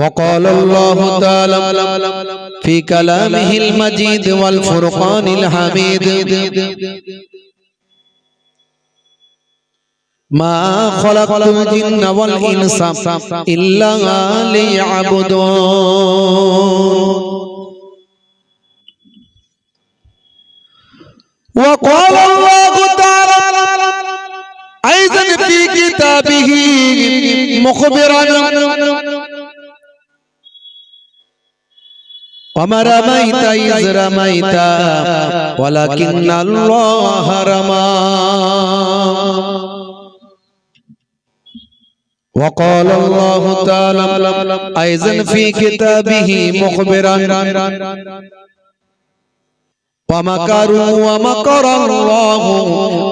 وقال الله تعالى في كلامه المجيد والفرقان الحميد ما خلقت الجن والإنس إلا ليعبدون وقال الله تعالى أيضا في كتابه مخبرا وما رميت إذ رميت ولكن الله رمى وقال الله تعالى أيضا في كتابه مخبرا ومكروا ومكر الله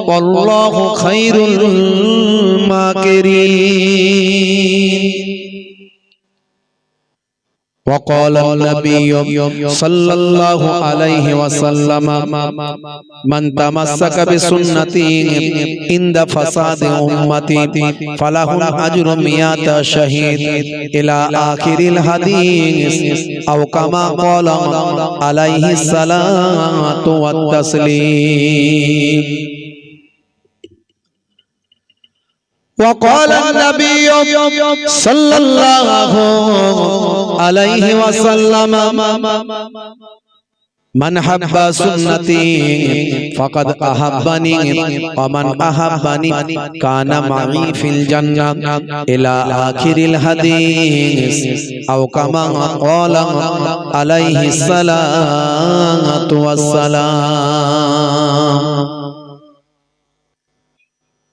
والله خير الماكرين وقال النبي صلى الله عليه وسلم من تمسك بسنتي عند فساد أمتي فله أجر مئات شهيد إلى آخر الحديث أو كما قال عليه الصلاة والتسليم. وقال النبي صلى الله عليه وسلم من حب سنتي فقد أحبني ومن أحبني كان معي في الجنة إلى آخر الحديث أو كما قال عليه الصلاة والسلام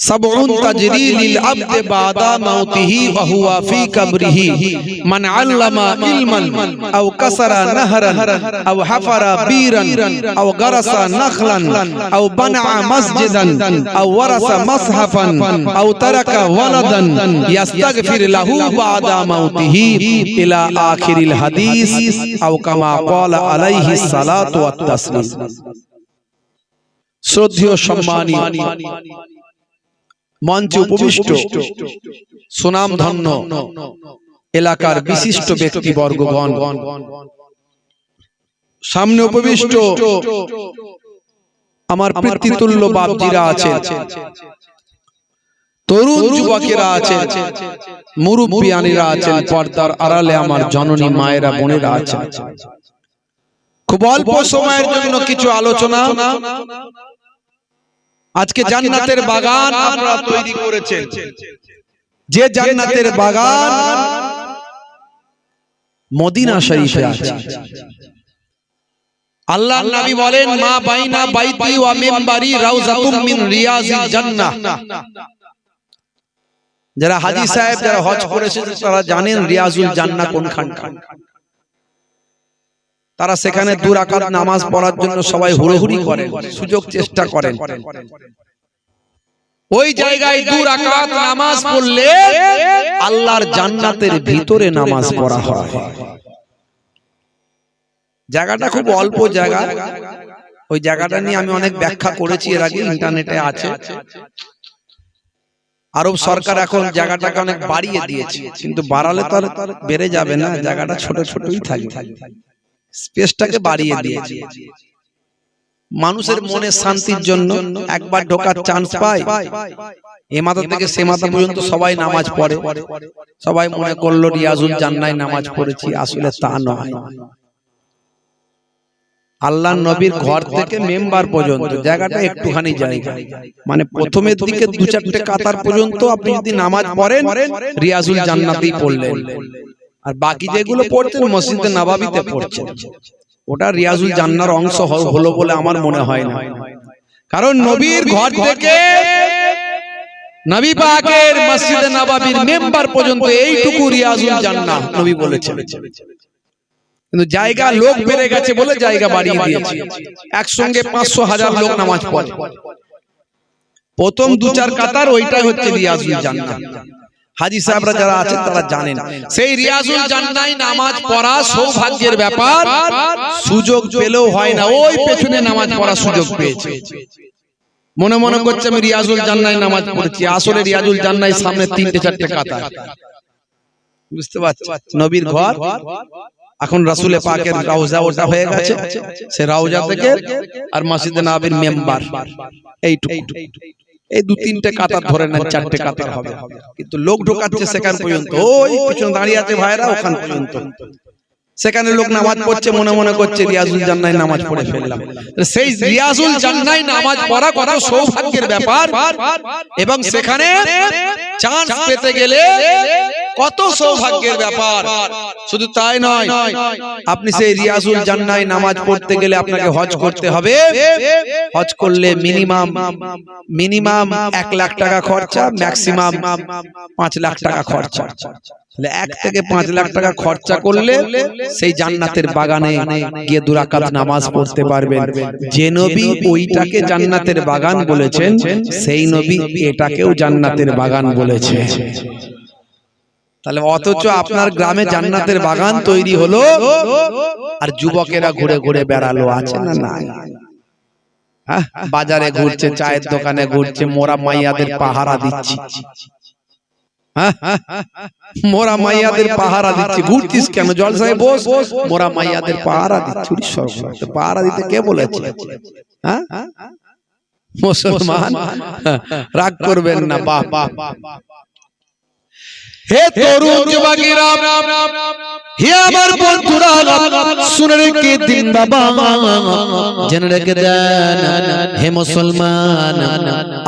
سبع تجري للعبد بعد موته وهو في قبره من علم علما او كسر نهرا او حفر بيرا او غرس نخلا او بنى مسجدا او ورث مصحفا او ترك ولدا يستغفر له بعد موته الى اخر الحديث او كما قال عليه الصلاه والتسليم শ্রদ্ধেয় সম্মানী মঞ্চে উপবিষ্ট সুনাম ধন্য এলাকার বিশিষ্ট ব্যক্তিবর্গগণ। সামনে উপবিষ্ট আমার পিতৃতুল্য বাপজিরা আছেন। তরুণ যুবকেরা আছেন। মুরব্বিয়ানিরা আছেন। পর্দার আড়ালে আমার জননী মায়েরা বোনেরা আছেন। খুব অল্প সময়ের জন্য কিছু আলোচনা। আজকে জান্নাতের বাগান আপনারা তৈরি করেছেন। যে জান্নাতের বাগান মদিনা শরীফে আছে। আল্লাহর নবী বলেন মা বাইনা বাইতি ওয়া মিনবারি রাউজাতুম মিন রিয়াজিল জান্নাহ। যারা হাজী সাহেব যারা হজ করেছেন তারা জানেন রিয়াজুল জান্নাহ কোনখানটা তারা সেখানে দু রাকাত নামাজ পড়ার জন্য সবাই হুড়োহুড়ি করেন সুযোগ চেষ্টা করেন। ওই জায়গায় দু রাকাত নামাজ পড়লে আল্লাহর জান্নাতের ভিতরে নামাজ পড়া হয়। জায়গাটা খুব অল্প জায়গা। ওই জায়গাটা নিয়ে আমি অনেক ব্যাখ্যা করেছি এর আগে ইন্টারনেটে আছে। আরব সরকার এখন জায়গাটাকে অনেক বাড়িয়ে দিয়েছে। কিন্তু বাড়ালে তো আর বেড়ে যাবে না জায়গাটা ছোট ছোটই থাকে স্পেসটাকে বাড়িয়ে দিয়েছে। মানুষের মনে শান্তির জন্য একবার ঢোকার চান্স পায়। এ মাথা থেকে সে মাথা পর্যন্ত সবাই নামাজ পড়ে। সবাই মনে করল রিয়াজুল জান্নায় নামাজ পড়েছি আসলে তা নয়। আল্লাহ নবীর ঘর থেকে মেম্বার পর্যন্ত জায়গাটা একটুখানি জায়গা। মানে প্রথমের দিকে দু চারটে কাতার পর্যন্ত আপনি যদি নামাজ পড়েন রিয়াজুল জান্নাতেই পড়লেন। আর বাকি যেগুলো পড়তেন মসজিদে নাবাবিতে পড়ছেন ওটা রিয়াজুল জান্নার অংশ হলো বলে আমার মনে হয় না। কারণ নবীর ঘর থেকে নবী পাকের মসজিদে নবাবির মেম্বার পর্যন্ত এইটুকু রিয়াজুল জান্নাহ নবী বলেছেন। কিন্তু জায়গা লোক বেড়ে গেছে বলে জায়গা বাড়িয়ে দিয়েছে। একসঙ্গে পাঁচশো হাজার লোক নামাজ পড়ে। প্রথম দু চার কাতার ওইটাই হচ্ছে রিয়াজুল জান্নাহ। হাজি সাহেবরা যারা আছেন তারা জানেন। সেই রিয়াজুল জান্নাই নামাজ পড়া সৌভাগ্যের ব্যাপার সুযোগ পেলেও হয় না। ওই পেছনে নামাজ পড়া সুযোগ পেয়েছে। মনে মনে করছে আমি রিয়াজুল জান্নাই নামাজ পড়েছি। আসলে রিয়াজুল জান্নাই সামনে তিনটে চারটে কাতার। বুঝতে পারছি নবীর ঘর। এখন রাসুলে পাকের রাউজা ওটা হয়ে গেছে। সে রাউজা থেকে আর মসজিদে নাবির মেম্বার। এইটুকু। এই দু তিনটে কাতার ধরে নেন চারটে কাতার হবে। কিন্তু লোক ঢোকাচ্ছে সেখান পর্যন্ত। ওই পিছনে দাঁড়িয়ে আছে ভাইরা ওখান পর্যন্ত। সেখানে লোক নামাজ পড়ছে মনে মনে করছে রিয়াজুল জান্নাই নামাজ পড়ে ফেললাম। সেই রিয়াজুল জান্নাই নামাজ পড়া কত সৌভাগ্যের ব্যাপার। এবং সেখানে চান্স পেতে গেলে কত সৌভাগ্যের ব্যাপার। শুধু তাই নয় আপনি সেই রিয়াজুল জান্নাই নামাজ পড়তে গেলে আপনাকে হজ করতে হবে। হজ করলে মিনিমাম মিনিমাম এক লাখ টাকা খরচা ম্যাক্সিমাম পাঁচ লাখ টাকা খরচা। তাহলে এক থেকে পাঁচ লাখ টাকা খরচা করলে সেই জান্নাতের বাগানে গিয়ে দুরাকাত নামাজ পড়তে পারবেন। যে নবী ওইটাকে জান্নাতের বাগান বলেছেন সেই নবী এটাকেও জান্নাতের বাগান বলেছে তাহলে অথচ আপনার গ্রামে জান্নাতের বাগান তৈরি হলো আর যুবকেরা ঘুরে ঘুরে বেড়ালো আছে না না হ্যাঁ, বাজারে ঘুরছে চায়ের দোকানে ঘুরছে মোরা মাইয়াদের পাহারা দিচ্ছি। মোরা মাইয়াদের পাহারা দিচ্ছি। কেন? জলসায় বস। মোরা মাইয়াদের পাহারা দিচ্ছি। সর্বনাশ। পাহারা দিতে কে বলেছে? হ্যাঁ? মুসলমান? রাগ করবেন না বাহ বাহ হে তরুণ যুবকেরা হে শুনে রেখে দিন বাবা। জেনে রেখে দেন হে মুসলমান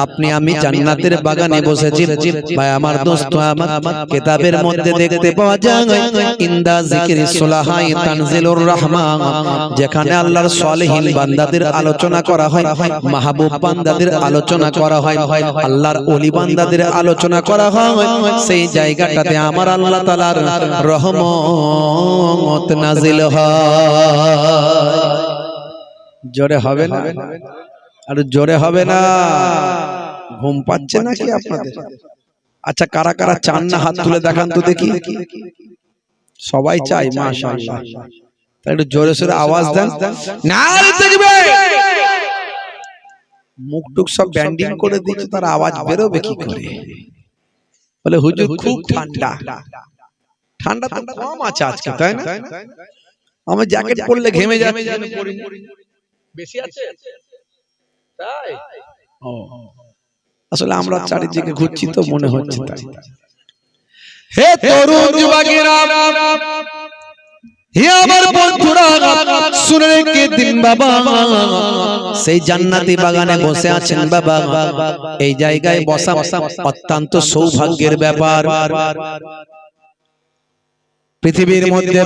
আপনি আমি জান্নাতের বাগানে বসেছি। ভাই আমার দোস্ত আমার কিতাবের মধ্যে দেখতে পাওয়া যায় ইন্দা জিকির সুলাহাই তানজিলুর রহমান যেখানে আল্লাহর সালেহীন বান্দাদের আলোচনা করা হয় মাহবুব বান্দাদের আলোচনা করা হয় আল্লাহর ওলি বান্দাদের আলোচনা করা হয়। সেই জায়গাটাতে আমার আল্লাহ তাআলার রহমত নাজিল হয়। জোরে হবে না? আর জোরে হবে না। ঘুম পাচ্ছে নাকি আপনাদের? আচ্ছা কারা কারা চান না হাত তুলে দেখান তো দেখি। সবাই চাই মাশাআল্লাহ। তাই একটু জোরে সোরে আওয়াজ দেন। না দেখবে। মুখ টুক সব ব্যান্ডিং করে দিচ্ছে তার আওয়াজ বেরোবে কি করে? বলে হুজুর খুব ঠান্ডা। ঠান্ডা। তো কম আছে আজকে তাই না? আমার জ্যাকেট পরলে ঘেমে যাবে বেশি আছে? তাই? ও। আসলে আমরা চারিদিকে ঘুরছি তো মনে হচ্ছে তাই। হে তরুণ যুবকেরা হে আমার বন্ধুরা শুনে রেখে দিন বাবা। সেই জান্নাতি বাগানে বসে আছেন বাবা। এই জায়গায় বসা অত্যন্ত সৌভাগ্যের ব্যাপার। পৃথিবীর মধ্যে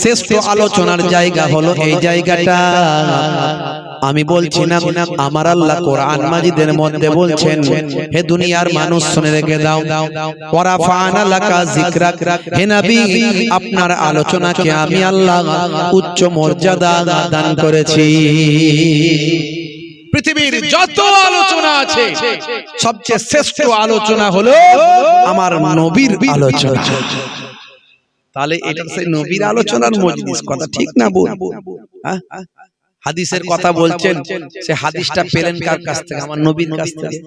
শ্রেষ্ঠ আলোচনার জায়গা হলো এই জায়গাটা। আমি বলছি না আমার আল্লাহ কোরআন মাজিদের মধ্যে বলছেন হে দুনিয়ার মানুষ শুনে রেখে দাও। ওয়ারাফানা লাকা যিকরাক। হে নবী আপনার আলোচনাকে আমি আল্লাহ উচ্চ মর্যাদা দান করেছি। পৃথিবীর যত আলোচনা আছে সবচেয়ে শ্রেষ্ঠ আলোচনা হলো আমার নবীর আলোচনা। তাহলে এটা সেই নবীর আলোচনার মজলিস কথা ঠিক না বল হ্যাঁ? হাদিসের কথা বলছেন সে হাদিসটা পেলেন কার কাছ থেকে? আমার নবীর কাছ থেকে।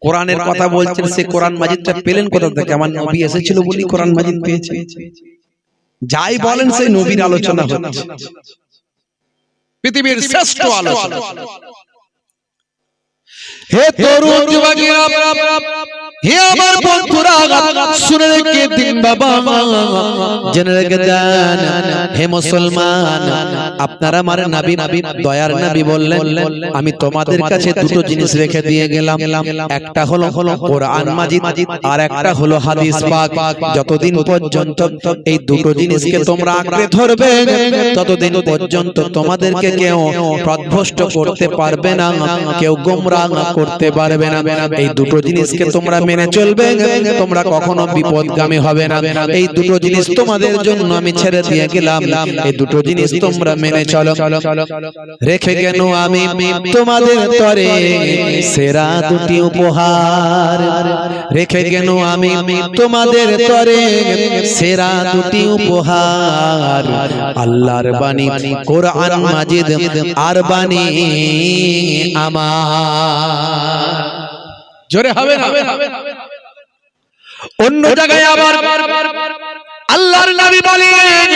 কোরআনের কথা বলছেন সে কোরআন মাজিদটা পেলেন কোথা থেকে? আমার নবী এসেছিল বলি কোরআন মাজিদ পেয়েছে। যাই বলেন সেই নবীর আলোচনা হচ্ছে। পৃথিবীর শ্রেষ্ঠ আলোচনা। হে তরুণ যুবকেরা হে আমার বন্ধুরা, শুনে রেখে দিন বাবা জেনে রেখে দেন হে মুসলমান, আপনারা আমার নাবি নাবি দয়ার নাবি বললেন, আমি তোমাদের কাছে দুটো জিনিস রেখে দিয়ে গেলাম। একটা হলো হলো কোরআন মাজিদ, আর একটা হলো হাদিস পাক। যতদিন পর্যন্ত এই দুটো জিনিসকে তোমরা আঁকড়ে ধরবে, ততদিন পর্যন্ত তোমাদেরকে কেউ প্রধ্বষ্ট করতে পারবে না, কেউ গোমরাহ করতে পারবে না। এই দুটো জিনিসকে তোমরা মেনে চলবে তোমরা কখনো বিপদগামী হবে না। এই দুটো জিনিস তোমাদের জন্য আমি ছেড়ে দিয়ে গেলাম। এই দুটো জিনিস তোমরা মেনে চলো। রেখে কেন আমি তোমাদের তরে সেরা দুটি উপহার। রেখে কেন আমি তোমাদের তরে সেরা দুটি উপহার। আল্লাহর বাণী, কোরআন মাজিদ, আর বাণী আমার। জোরে হবে না। অন্য জায়গায় আবার আল্লাহর নবী বলেন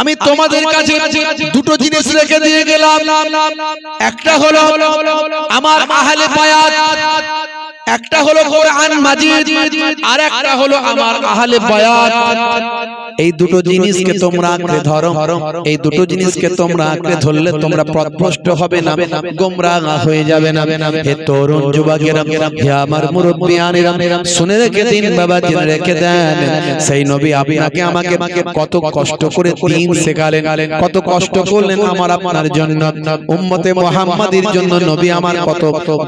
আমি তোমাদের কাছে দুটো জিনিস রেখে দিয়ে গেলাম। একটা হলো আমার আহলে বায়াত একটা হলো কোরআন মাজিদ আর একটা হলো আমার আহলে বায়াত। এই দুটো জিনিসকে তোমরা আঁকড়ে ধরো। এই দুটো জিনিসকে তোমরা আঁকড়ে ধরলে তোমরা পথভ্রষ্ট হবে না। গোমরাহ হয়ে যাবে না। হে তরুণ যুবকেরা হে আমার মুরব্বিয়ানেরা শুনে রেখে দিন বাবা জেনে রেখে দেন। সেই নবী আপনাকে আমাকে কত কষ্ট করে দিন শেখালেন। কত কষ্ট করলেন আমার আপনার জন্য। উম্মতে মুহাম্মাদির জন্য নবী আমার কত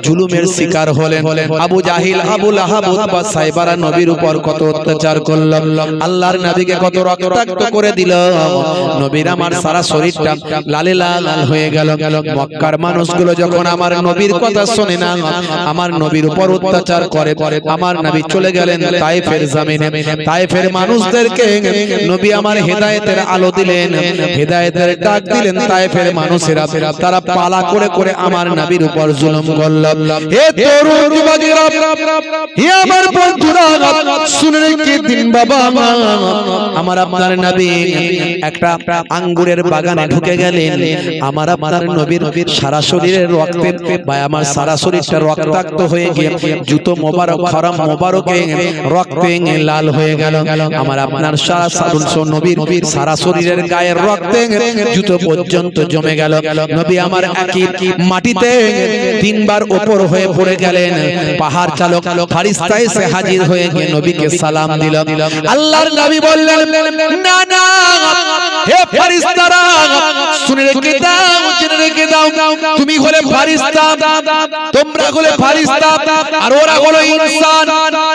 জুলুমের শিকার হলেন। Abu Jahl Abu Lahab Utba সাইবারা নবীর উপর কত অত্যাচার করল আল্লাহর নবীকে কত রক্তাক্ত করে দিল নবীর আমার সারা শরীরটা লালে লাল হয়ে গেল। মক্কার মানুষগুলো যখন আমার নবীর কথা শোনে না, আমার নবীর উপর অত্যাচার করে, আমার নবী চলে গেলেন তাইফের জামিনে। তাইফের মানুষদেরকে নবী আমার হেদায়েতের আলো দিলেন, হেদায়েতের ডাক দিলেন তাইফের মানুষেরা। তারা পালা করে করে আমার নবীর উপর জুলুম করল। হে তরুণ যুবকেরা জুতো মোবারক মোবারকে রক্তে লাল হয়ে গেল। আমার আপনার নবীর সারা শরীরের গায়ের রক্তে জুতো পর্যন্ত জমে গেল। নবী আমার মাটিতে তিনবার ওপর হয়ে পড়ে গেলেন। পাহাড় চালক ফারিস্তা এসে হাজির হয়ে গিয়ে নবীকে সালাম দিল। আল্লাহর নবী বললেন না না হে ফারিস্তারা শুনে রেখে দাও জেনে রেখে দাও তুমি হলে ফারিস্তা তোমরা হলে ফারিস্তা আর ওরা হলো ইনসান।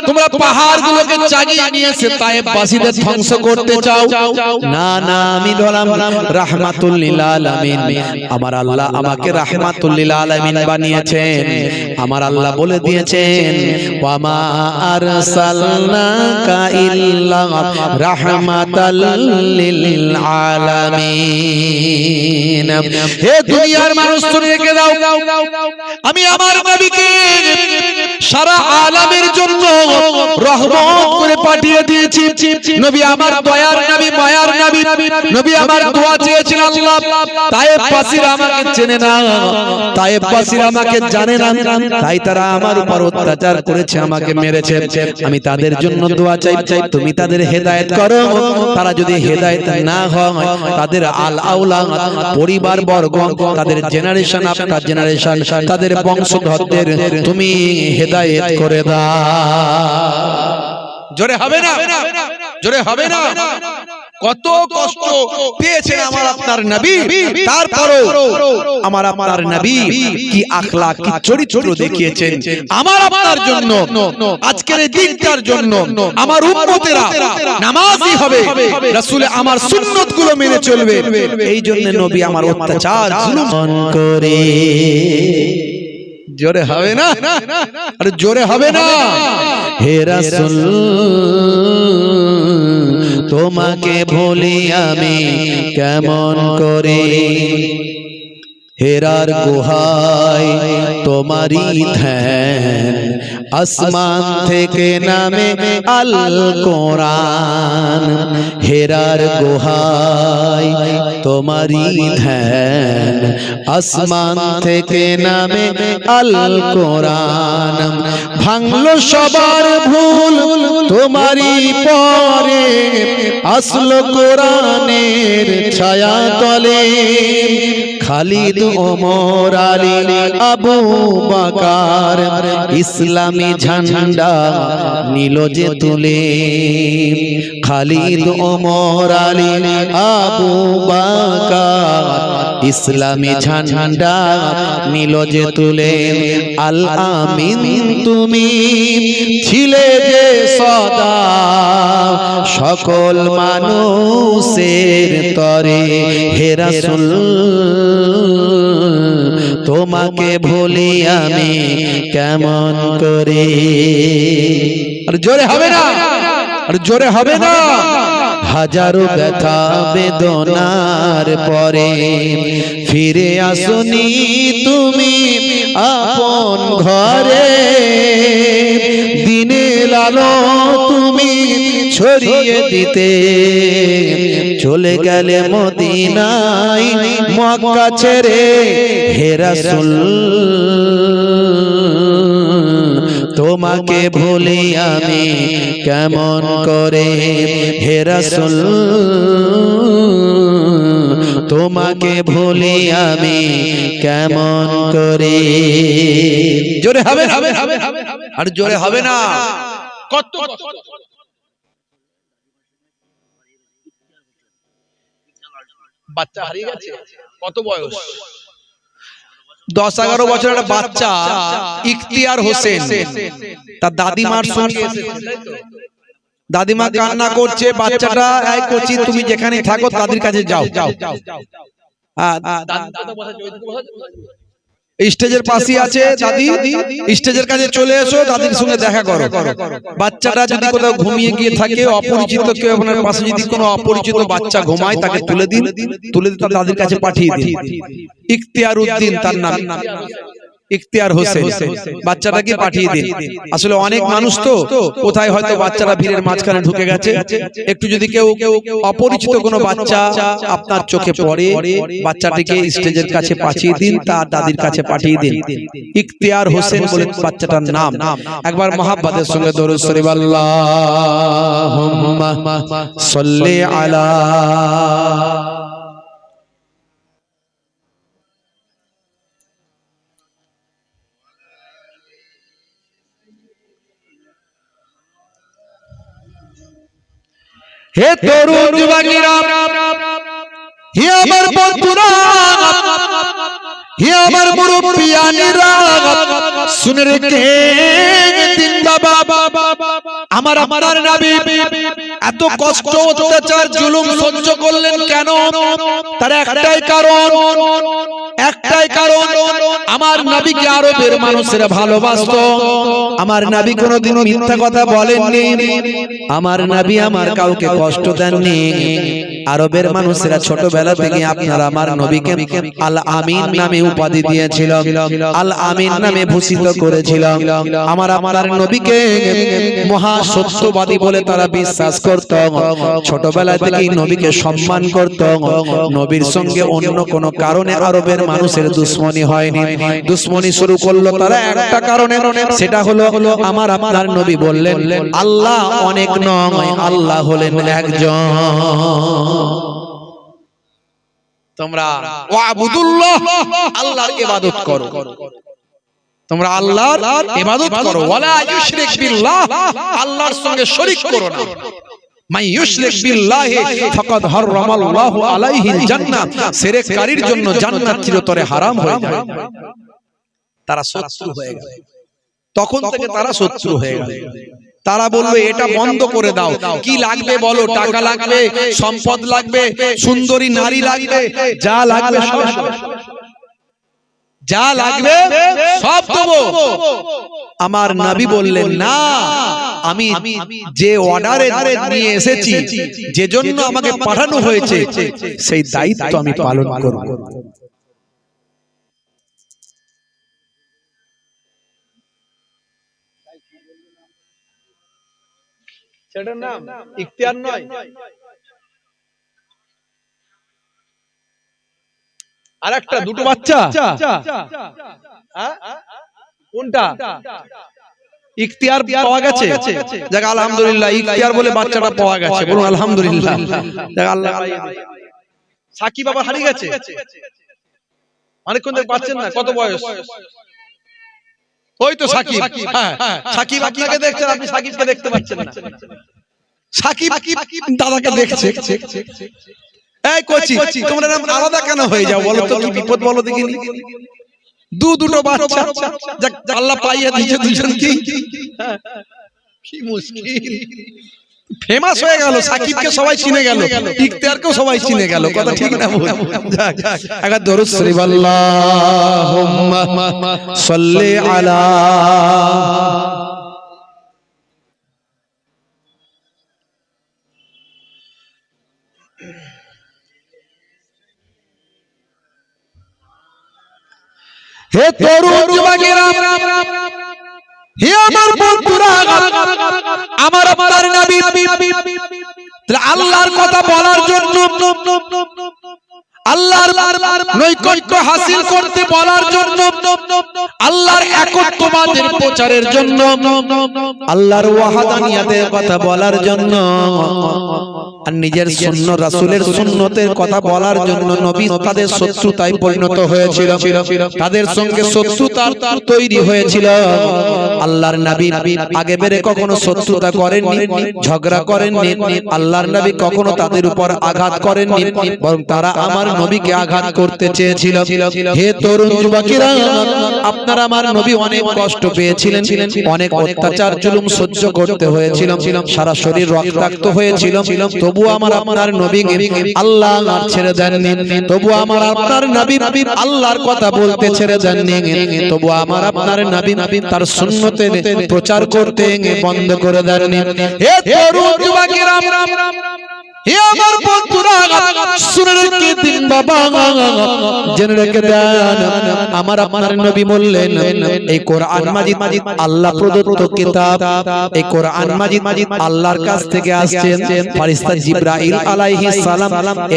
তোমরা পাহাড়গুলোকে চাগিয়ে নিয়ে ধ্বংস করতে চাও। না না, আমি রাহমাতুল লিল আলামিন আমার আল্লাহ আমাকে রাহমাতুল লিল আলামিন বানিয়েছেন। আমার আল্লাহ বলে দিয়েছেন, ওয়ামা আরসালনাকা ইল্লা রাহমাতাল লিল আলামিন। হে দুনিয়ার মানুষ রেখে দাও। আমি আমার নবীকে সারা আলামের জন্য রহমত করে পাঠিয়ে দিয়েছি। নবী আমার দয়ার নবী মায়ার নবী নবী। আমার দোয়া চেয়েছেন আল্লাহ তায়েব পাসির আমাকে চেনে না। তায়েব পাসির আমাকে জানে না। তাই তারা আমার উপর অত্যাচার করেছে আমাকে মেরেছে। আমি তাদের জন্য দোয়া চাই। চাই। তুমি তাদের হেদায়েত করো। তারা যদি হেদায়েত না হয় তাদের আল আউলা পরিবার বর্গ তাদের জেনারেশন আপনার জেনারেশন তাদের বংশধরদের তুমি হেদায়েত করে দাও জোরে হবে না? জোরে হবে না? কত কষ্ট পেয়েছেন আমার আপনার নবী। তারপরও আমার আপনার নবী কি আখলাক কি চরিত্র দেখিয়েছেন? আমার আপনার জন্য আজকের এই দিনটার জন্য আমার উম্মতেরা নামাজি হবে। রাসূল আমার সুন্নতগুলো মেনে চলবে। এই জন্য নবী আমার অত্যাচার জুলুম করে। জোরে হবে না আরে জোরে হবে না হে রাসূল তোমাকে ভুলি আমি কেমন করে হেরার গুহায় তোমারই ধ্যান আসমান থেকে নামে আল কোরআন হেরার গুহায় তোমারই ধ্যান আসমান থেকে নামে আল কোরআন। ভাঙলো সবার ভুল, তোমারই পরে আসলো কোরআনের ছায়া তলে খালিদ ওমর আলী আবু বাকার ইসলামী ঝান্ডা নীল যে তুলে। খালিদ ওমর আলী আবু বাকার ইসলামী ঝান্ডা নীল যে তুলে। আল আমিন তুমি ছিলে যে সদা। সকল মানুষের তরে হেরাসুল তোমাকে ভুলি আমি কেমন করে? আর জোরে হবে না। আর জোরে হবে না। হাজারো ব্যথা বেদনার পরে ফিরে আসুনি তুমি আপন ঘরে। দিনে লালো তুমি ছড়িয়ে দিতে। চলে গেলে মদিনায় মক্কা ছেড়ে হেরাসুল তোমাকে ভুলি আমি কেমন করে? হেরাসুল তোমাকে ভুলি আমি কেমন করে? জোরে হবে হবে হবে আর জোরে হবে না? কত? বাচ্চা হারিয়ে গেছে? কত বয়স? দশ এগারো বছর একটা বাচ্চা ইখতিয়ার হোসেন। তার দাদিমার সঙ্গে? দাদিমা কান্না করছে বাচ্চাটা এক করছি তুমি যেখানে থাকো তাদের কাছে যাও। আ, স্টেজের পাশে আছে দাদি। স্টেজের কাছে চলে এসো দাদির সঙ্গে দেখা করো। বাচ্চাটা যদি কোথাও ঘুমিয়ে গিয়ে থাকে অপরিচিত কেউ আপনার পাশে যদি কোনো অপরিচিত বাচ্চা ঘুমায় তাকে তুলে দিন তুলে দিন দাদির কাছে পাঠিয়ে দিন। ইখতিয়ার উদ্দিন তার নাম। ইখতিয়ার হোসেন। বাচ্চাটাকে পাঠিয়ে দিন আসলে অনেক মানুষ তো কোথায় হয়তো বাচ্চারা ভিড়ের মাঝখানে ঢুকে গেছে। একটু যদি কেউ অপরিচিত কোনো বাচ্চা আপনার চোখে পড়ে বাচ্চাটিকে স্টেজের কাছে পাঠিয়ে দিন তার দাদির কাছে পাঠিয়ে দিন। ইখতিয়ার হোসেন বলে বাচ্চাটার নাম। একবার মহাব্বাদের সঙ্গে দরুদ শরীফ আল্লাহুম্মা সাল্লি আলা হে তরুণ যুবকেরা হে আমার বন্ধুরা হে আমার মুরব্বিয়ানিরা শুনে আমার নবী, এত কষ্ট মিথ্যা কথা বলেননি। আমার নবী আমার কাউকে কষ্ট দেননি। আরবের মানুষেরা ছোটবেলা থেকে আপনারা আমার নবীকে আল আমিন নামে উপাধি দিয়েছিল। আল আমিন নামে ভূষিত করেছিল আমার আমার নবীকে মহা সত্যবাদী বলে তারা বিশ্বাস করত। ছোটবেলা থেকেই নবীকে সম্মান করত। নবীর সঙ্গে অন্য কোনো কারণে আরবের মানুষের দুশ্মনী হয়নি। দুশ্মনী শুরু করল তারা একটা কারণে। সেটা হলো আমার আপনার নবী বললেন আল্লাহ অনেক নয় আল্লাহ হলেন একজন। তোমরা আল্লাহর ইবাদত করো। তোমরা আল্লাহর ইবাদত করো। ওয়ালা ইউশরিক বিল্লাহ, আল্লাহর সঙ্গে শরীক করো না। মাই ইউশরিক ফাকাদ হারামাল্লাহু আলাইহিল জান্নাহ শিরককারীর জন্য জান্নাত চিরতরে হারাম হয়ে তারা শত্রু হয়ে গেল। তখন থেকে তারা শত্রু হয়ে গেল। তারা বলবে এটা বন্ধ করে দাও। কি লাগবে বলো? টাকা লাগবে, সম্পদ লাগবে, সুন্দরী নারী লাগবে, যা লাগবে সব। যা লাগবে সব দেবো। আমার নবী বললেন না আমি যে অর্ডারে নিয়ে এসেছি যে জন্য আমাকে পাঠানো হয়েছে সেই দায়িত্ব আমি পালন করব। সেটার নাম ইখতিয়ার নয়। আর একটা দুটো বাচ্চা? হ্যাঁ? কোনটা? ইখতিয়ার পাওয়া গেছে? যাক আলহামদুলিল্লাহ ইখতিয়ার বলে বাচ্চাটা পাওয়া গেছে। বলুন আলহামদুলিল্লাহ। যাক আল্লাহ সাকিব বাবা হারিয়ে গেছে? অনেকক্ষণ ধরে পাচ্ছেন না কত বয়স? ওই তো সাকিব। হ্যাঁ সাকিব আপনাকে দেখছেন আপনি সাকিবকে দেখতে পাচ্ছেন না। সাকিব দাদাকে দেখছে। এই কোচি তোমরা এরকম আলাদা কেন হয়ে যাও? বলো তো কি বিপদ বলো দেখিনি? দু দুটো বাচ্চা। যাক আল্লাহ পাইয়া দিয়েছে দুজন কি কি মুশকিল। ফেমাস হয়ে গেল সাকিবকে সবাই চিনে গেল। ইখতিয়ারকেও সবাই চিনে গেল। কথা ঠিক না একবার দরুদ শরীফ আল্লাহুম্মা সাল্লি আলা হে তরুণ যুবকেরা হে আমার বন্ধুরা আমার আমার নবী। আল্লাহর কথা বলার জন্য আল্লাহর নৈকট্য হাসিল করতে বলার জন্য আল্লাহর একত্ববাদের প্রচারের জন্য আল্লাহর ওয়াহাদানিয়াতের কথা বলার জন্য আর নিজের শূন্য রাসূলের সুন্নতের কথা বলার জন্য নবী তাদের শত্রুতায় পরিণত হয়েছিল তাদের সঙ্গে শত্রুতা তৈরি হয়েছিল। আল্লাহর নবী আগে বেড়ে কখনো শত্রুতা করেননি ঝগড়া করেননি আল্লাহর নবী কখনো তাদের উপর আঘাত করেননি বরং তারা আমার নবীকে আঘাত করতে চেয়েছিল। হে তরুণ যুবকেরা, আপনারা আমার নবী অনেক কষ্ট পেয়েছিলেন, অনেক অত্যাচার, জুলুম সহ্য করতে হয়েছিল, সারা শরীর রক্তাক্ত হয়েছিল। তবু আমার আপনার নবী আল্লাহ আর ছেড়ে দেননি। তবু আমার আপনার নবী আল্লাহর কথা বলতে ছেড়ে দেননি। তবু আমার আপনার নবী তার সুন্নতে প্রচার করতে বন্ধ করে দেননি। হে তরুণ যুবকেরা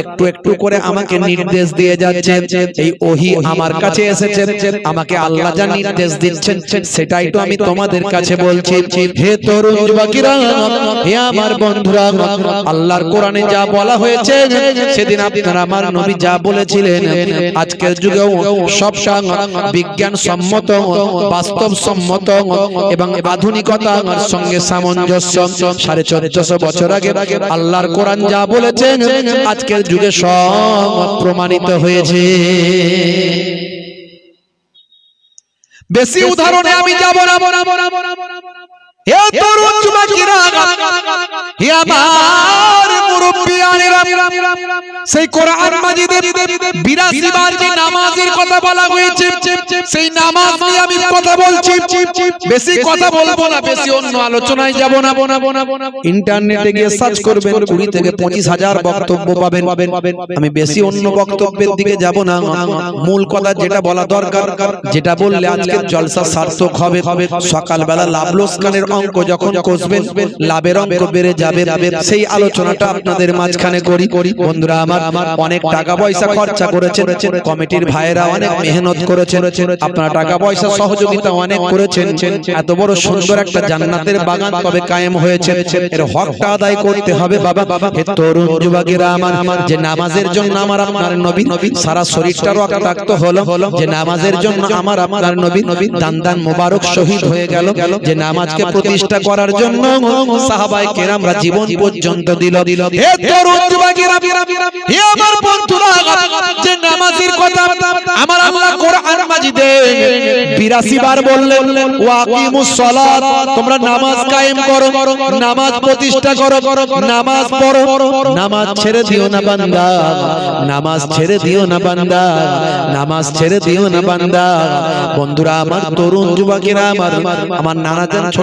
একটু একটু করে আমাকে নির্দেশ দিয়ে যাচ্ছেন। এই ওহি আমার কাছে এসেছে, আমাকে আল্লাহ যা নির্দেশ দিচ্ছেন, সেটাই তো আমি তোমাদের কাছে বলছি। হে তরুণ হে আমার বন্ধুরা, আল্লাহর কোরআনে যা বলা হয়েছে, সেদিন আপনারা আমার নবী যা বলেছিলেন। আজকের যুগেও সং বিজ্ঞান সম্মত বাস্তব সম্মত এবং আধুনিকতার সঙ্গে সামঞ্জস্য। সাড়ে চোদ্দশো বছর আগে আল্লাহর কোরআন যা বলেছেন আজকের যুগে সব প্রমাণিত হয়েছে। বেশি উদাহরণে আমি যাব না। হে তরুণ যুবকেরা, হে আমার সেই কোরআন মাজিদের 82 বার যে নামাজের কথা বলা হয়েছে সেই নামাজ আমি কথা বলছি বেশি কথা বলব না বেশি অন্য আলোচনায় যাব না ইন্টারনেটে গিয়ে সার্চ করবেন 20 থেকে 25 হাজার বক্তব্য পাবেন। আমি বেশি অন্য বক্তব্যের দিকে যাব না মূল কথা যেটা বলা দরকার যেটা বললে আজকের জলসা সার্থক হবে সকালবেলা লাভ লোকসানের অঙ্ক যখন কষবেন লাভের অঙ্ক বেড়ে যাবে সেই আলোচনাটা আপনাদের মাঝখানে করি। করি। বন্ধুরা আমার অনেক টাকা পয়সা খরচা করেছেন কমিটির ভাইয়েরা অনেক মেহনত করেছেন। আপনারা টাকা পয়সা সহযোগিতা অনেক করেছেন। এত বড় সুন্দর একটা জান্নাতের বাগান তবে কায়েম হয়েছে? এর হকটা আদায় করতে হবে বাবা। হে তরুণ যুবকেরা আমার, যে নামাজের জন্য আমার আপনার নবী নবী সারা শরীরটা রক্তাক্ত হলো। যে নামাজের জন্য আমার আপনার নবী নবী দান দান মোবারক শহীদ হয়ে গেল। যে নামাজকে প্রতিষ্ঠা করার জন্য সাহাবায়ে কেরামরা জীবন পর্যন্ত দিল। হে তরুণ যুবকেরা, হে আমার বন্ধুরা, যে নামাজের কথা আমার আল্লাহ কোরআন মাজিদে 82 বার বললেন ওয়াকিমুস সালাত তোমরা নামাজ কায়েম করো নামাজ প্রতিষ্ঠা করো নামাজ পড়ো নামাজ ছেড়ে দিও না বান্দা নামাজ ছেড়ে দিও না বান্দা নামাজ ছেড়ে দিও না বান্দা বন্ধুরা আমার তরুণ যুবকেরা আমার আমার নানা ছোট